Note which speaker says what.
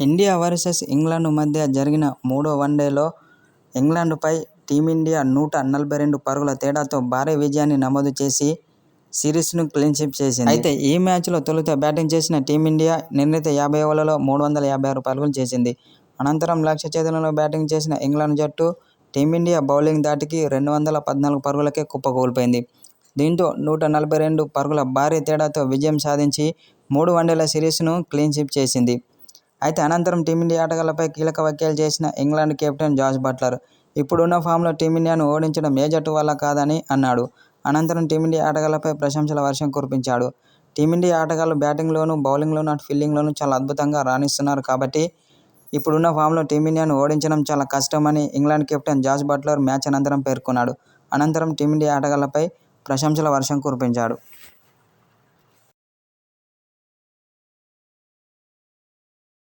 Speaker 1: India versus England మధ్య జరిగిన మూడో వన్డేలో ఇంగ్లాండ్పై టీమిండియా నూట నలభై రెండు పరుగుల తేడాతో భారీ విజయాన్ని నమోదు చేసి సిరీస్ను క్లీన్షిప్ చేసింది. అయితే ఈ మ్యాచ్లో తొలుత బ్యాటింగ్ చేసిన టీమిండియా నిర్ణీత యాభై ఓవర్లలో మూడు వందల యాభై ఆరు పరుగులు చేసింది. అనంతరం లక్ష్య చేతులలో బ్యాటింగ్ చేసిన ఇంగ్లాండ్ జట్టు టీమిండియా బౌలింగ్ దాటికి రెండు వందల పద్నాలుగు పరుగులకే కుప్పకూలిపోయింది. దీంతో నూట నలభై రెండు పరుగుల భారీ తేడాతో విజయం సాధించి మూడు వన్డేల సిరీస్ను క్లీన్షిప్ చేసింది. అయితే అనంతరం టీమిండియా ఆటగాళ్ళపై కీలక వ్యాఖ్యలు చేసిన ఇంగ్లాండ్ కెప్టెన్ జార్జ్ బట్లర్ ఇప్పుడున్న ఫామ్లో టీమిండియాను ఓడించడం ఏ జట్టు వల్ల కాదని అన్నాడు. అనంతరం టీమిండియా ఆటగాళ్ళపై ప్రశంసల వర్షం కురిపించాడు. టీమిండియా ఆటగాళ్ళు బ్యాటింగ్లోనూ, బౌలింగ్లోనూ, అటు ఫీల్డింగ్లోనూ చాలా అద్భుతంగా రాణిస్తున్నారు కాబట్టి ఇప్పుడున్న ఫామ్లో టీమిండియాను ఓడించడం చాలా కష్టమని England captain George Buttler match అనంతరం పేర్కొన్నాడు. అనంతరం టీమిండియా ఆటగాళ్ళపై ప్రశంసల వర్షం కురిపించాడు.